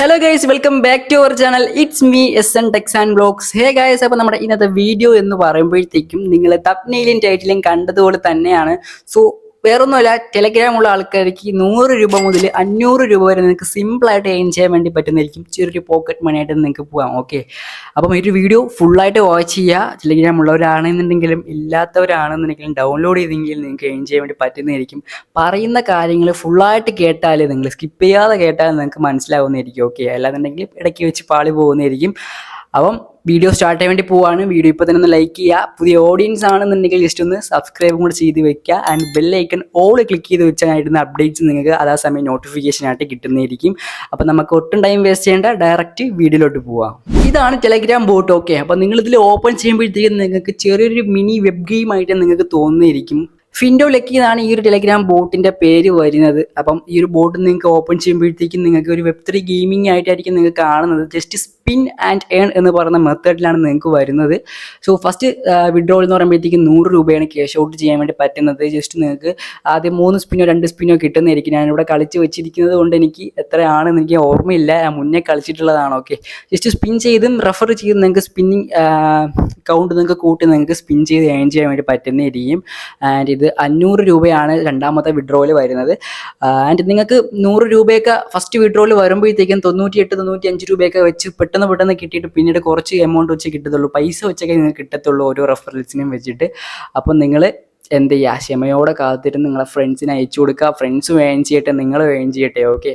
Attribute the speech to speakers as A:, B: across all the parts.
A: Hello guys welcome back to our channel it's me S N techs and blogs hey guys അപ്പോൾ നമ്മുടെ ഇന്നത്തെ video എന്ന് പറയുമ്പോഴത്തേക്കും നിങ്ങൾ തപ്നയിലും ടൈറ്റിലും കണ്ടതുപോലെ തന്നെയാണ്. സോ വേറൊന്നുമല്ല ടെലഗ്രാമുള്ള ആൾക്കാർക്ക് നൂറ് രൂപ മുതൽ അഞ്ഞൂറ് രൂപ വരെ നിങ്ങൾക്ക് സിമ്പിളായിട്ട് ഏൺ ചെയ്യാൻ വേണ്ടി പറ്റുന്നതായിരിക്കും. ചെറിയൊരു പോക്കറ്റ് മണി ആയിട്ട് നിങ്ങൾക്ക് പോകാം ഓക്കെ അപ്പം ഈ ഒരു വീഡിയോ ഫുള്ളായിട്ട് വാച്ച് ചെയ്യുക. ടെലഗ്രാം ഉള്ളവരാണെന്നുണ്ടെങ്കിലും ഇല്ലാത്തവരാണെന്നുണ്ടെങ്കിലും ഡൗൺലോഡ് ചെയ്തെങ്കിൽ നിങ്ങൾക്ക് ഏൺ ചെയ്യാൻ വേണ്ടി പറ്റുന്നതായിരിക്കും. പറയുന്ന കാര്യങ്ങൾ ഫുള്ളായിട്ട് കേട്ടാൽ നിങ്ങൾ സ്കിപ്പ് ചെയ്യാതെ കേട്ടാൽ നിങ്ങൾക്ക് മനസ്സിലാവുന്നതായിരിക്കും ഓക്കെ അല്ലാന്നുണ്ടെങ്കിൽ ഇടയ്ക്ക് വെച്ച് പാളി പോകുന്നതായിരിക്കും. അപ്പം വീഡിയോ സ്റ്റാർട്ട് ചെയ്യാൻ വേണ്ടി പോവാണ്. വീഡിയോ ഇപ്പോൾ തന്നെ ഒന്ന് ലൈക്ക് ചെയ്യുക പുതിയ ഓഡിയൻസ് ആണെന്നുണ്ടെങ്കിൽ ജസ്റ്റ് ഒന്ന് സബ്സ്ക്രൈബും കൂടെ ചെയ്ത് വെക്കുക ആൻഡ് ബെല്ലൈക്കൺ ഓൾ ക്ലിക്ക് ചെയ്ത് വെച്ചാൽ ആയിരുന്ന അപ്ഡേറ്റ്സ് നിങ്ങൾക്ക് അതാ സമയം നോട്ടിഫിക്കേഷൻ ആയിട്ട് കിട്ടുന്നതായിരിക്കും. അപ്പോൾ നമുക്ക് ഒട്ടും ടൈം വേസ്റ്റ് ചെയ്യേണ്ട. ഡയറക്റ്റ് വീഡിയോയിലോട്ട് പോവാം. ഇതാണ് ടെലഗ്രാം ബോട്ട് ഓക്കെ അപ്പോൾ നിങ്ങൾ ഇതിൽ ഓപ്പൺ ചെയ്യുമ്പോഴത്തേക്കും നിങ്ങൾക്ക് ചെറിയൊരു മിനി വെബ് ഗെയിമായിട്ട് നിങ്ങൾക്ക് തോന്നുന്നതായിരിക്കും. ഫിൻഡോ ലക്കി എന്നാണ് ഈ ഒരു ടെലഗ്രാം ബോട്ടിന്റെ പേര് വരുന്നത്. അപ്പം ഈ ഒരു ബോട്ട് നിങ്ങൾക്ക് ഓപ്പൺ ചെയ്യുമ്പോഴത്തേക്കും നിങ്ങൾക്ക് ഒരു വെബ് ത്രീ ഗെയിമിംഗ് ആയിട്ടായിരിക്കും നിങ്ങൾക്ക് കാണുന്നത്. ജസ്റ്റ് സ്പിൻ ആൻഡ് ഏൺ എന്ന് പറയുന്ന മെത്തേഡിലാണ് നിങ്ങൾക്ക് വരുന്നത്. സോ ഫസ്റ്റ് വിഡ്രോൾ എന്ന് പറയുമ്പോഴത്തേക്കും നൂറ് രൂപയാണ് ക്യാഷ് ഔട്ട് ചെയ്യാൻ വേണ്ടി പറ്റുന്നത്. ജസ്റ്റ് നിങ്ങൾക്ക് ആദ്യം മൂന്ന് സ്പിന്നോ രണ്ട് സ്പിന്നോ കിട്ടുന്നതായിരിക്കും. ഞാനിവിടെ കളിച്ച് വെച്ചിരിക്കുന്നത് കൊണ്ട് എനിക്ക് എത്രയാണെന്ന് എനിക്ക് ഓർമ്മയില്ല. ഞാൻ മുന്നേ കളിച്ചിട്ടുള്ളതാണ് ഓക്കെ ജസ്റ്റ് സ്പിൻ ചെയ്തും റെഫർ ചെയ്ത് നിങ്ങൾക്ക് സ്പിന്നിങ് കൗണ്ട് നിങ്ങൾക്ക് കൂട്ടി നിങ്ങൾക്ക് സ്പിൻ ചെയ്ത് ഏൺ ചെയ്യാൻ വേണ്ടി പറ്റുന്നതായിരിക്കും. ആൻഡ് ഇത് അഞ്ഞൂറ് രൂപയാണ് രണ്ടാമത്തെ വിഡ്രോയിൽ വരുന്നത്. ആൻഡ് നിങ്ങൾക്ക് നൂറ് രൂപയൊക്കെ ഫസ്റ്റ് വിഡ്രോയിൽ വരുമ്പോഴത്തേക്കും തൊണ്ണൂറ്റി എട്ട് തൊണ്ണൂറ്റി അഞ്ച് രൂപയൊക്കെ വെച്ച് പെട്ടെന്ന് പെട്ടെന്ന് പെട്ടെന്ന് കിട്ടിയിട്ട് പിന്നീട് കുറച്ച് എമൗണ്ട് വെച്ച് കിട്ടത്തുള്ളൂ. പൈസ വെച്ചൊക്കെ നിങ്ങൾക്ക് കിട്ടത്തുള്ളൂ ഓരോ റെഫറൻസിനും വെച്ചിട്ട്. അപ്പം നിങ്ങൾ എന്ത് ചെയ്യുക ക്ഷമയോടെ കാത്തിരുന്ന് നിങ്ങളെ ഫ്രണ്ട്സിന് അയച്ചു കൊടുക്കുക. ഫ്രണ്ട്സ് ഏൺ ചെയ്യട്ടെ നിങ്ങൾ ഏൺ ചെയ്യട്ടെ ഓക്കെ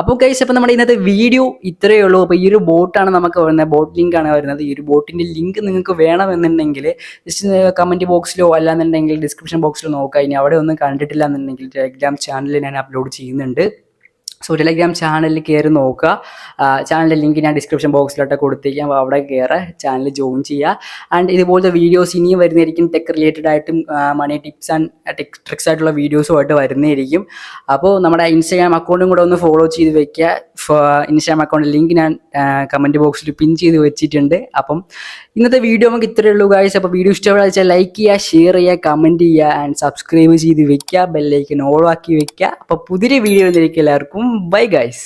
A: അപ്പോൾ കൈസ് അപ്പോൾ നമ്മുടെ ഇന്നത്തെ വീഡിയോ ഇത്രയേ ഉള്ളൂ. അപ്പോൾ ഈ ഒരു ബോട്ടാണ് നമുക്ക് വരുന്നത്. ബോട്ട് ലിങ്കാണ് വരുന്നത്. ഈ ഒരു ബോട്ടിന്റെ ലിങ്ക് നിങ്ങൾക്ക് വേണമെന്നുണ്ടെങ്കിൽ ജസ്റ്റ് കമന്റ് ബോക്സിലോ അല്ലാന്നുണ്ടെങ്കിൽ ഡിസ്ക്രിപ്ഷൻ ബോക്സിലോ നോക്കുക. ഇനി അവിടെ ഒന്നും കണ്ടിട്ടില്ല എന്നുണ്ടെങ്കിൽ ടെലഗ്രാം ചാനലിൽ ഞാൻ അപ്ലോഡ് ചെയ്യുന്നുണ്ട്. സോ ടെലഗ്രാം ചാനലിൽ കയറി നോക്കുക. ചാനലിന്റെ ലിങ്ക് ഞാൻ ഡിസ്ക്രിപ്ഷൻ ബോക്സിലോട്ട് കൊടുത്തേക്കാം. അവിടെ കയറുക ചാനൽ ജോയിൻ ചെയ്യുക. ആൻഡ് ഇതുപോലത്തെ വീഡിയോസ് ഇനിയും വരുന്നതായിരിക്കും. ടെക് റിലേറ്റഡ് ആയിട്ടും money tips and tech tricks ആയിട്ടുള്ള വീഡിയോസുമായിട്ട് വരുന്നതായിരിക്കും. അപ്പോൾ നമ്മുടെ ഇൻസ്റ്റാഗ്രാം അക്കൗണ്ടും കൂടെ ഒന്ന് ഫോളോ ചെയ്ത് വെക്കുക. ഇൻസ്റ്റാഗ്രാം അക്കൗണ്ട് ലിങ്ക് ഞാൻ കമന്റ് ബോക്സിൽ പിൻ ചെയ്ത് വെച്ചിട്ടുണ്ട്. അപ്പം ഇന്നത്തെ വീഡിയോ നമുക്ക് ഇത്രയേ ഉള്ളൂ ഗായ്സ് അപ്പോൾ വീഡിയോ ഇഷ്ടപ്പെടാന്ന് വെച്ചാൽ ലൈക്ക് ചെയ്യുക ഷെയർ ചെയ്യുക കമന്റ് ചെയ്യുക ആൻഡ് സബ്സ്ക്രൈബ് ചെയ്ത് വെക്കുക. ബെല്ലൈക്കൻ ഓൾ ആക്കി വെക്കുക. അപ്പോൾ പുതിയ വീഡിയോ എല്ലാവർക്കും ബൈ ഗൈസ്